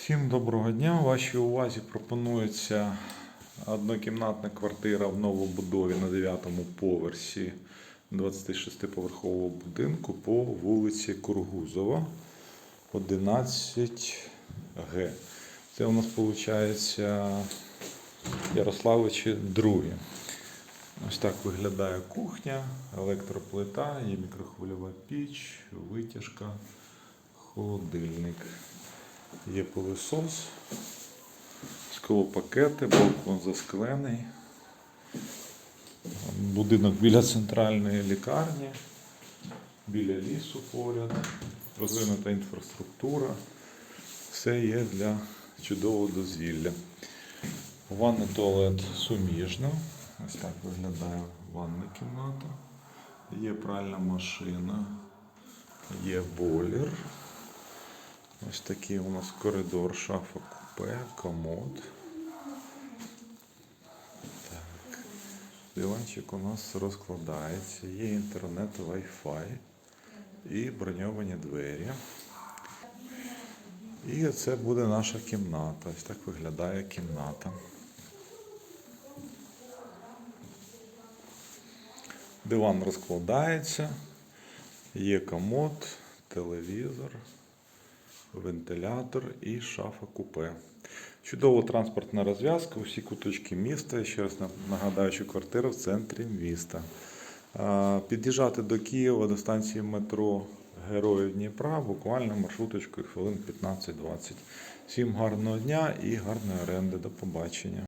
Всім доброго дня. Вашій увазі пропонується однокімнатна квартира в новобудові на 9-му поверсі 26-поверхового будинку по вулиці Кургузова, 11Г. Це у нас виходить Ярославичі 2. Ось так виглядає кухня, електроплита, є мікрохвильова піч, витяжка, холодильник. Є пилосос, склопакети, балкон засклений. Будинок біля центральної лікарні, біля лісу поряд, розвинута інфраструктура. Все є для чудового дозвілля. Ванна туалет суміжна. Ось так виглядає ванна кімната. Є пральна машина, є бойлер. Ось такий у нас коридор, шафа купе, комод. Так. Диванчик у нас розкладається, є інтернет, Wi-Fi і броньовані двері. І це буде наша кімната. Ось так виглядає кімната. Диван розкладається, є комод, телевізор вентилятор і шафа купе. Чудова транспортна розв'язка, усі куточки міста. Ще раз нагадаю, що квартира в центрі міста. Під'їжджати до Києва до станції метро Героїв Дніпра буквально маршруточкою хвилин 15-20. Всім гарного дня і гарної оренди. До побачення.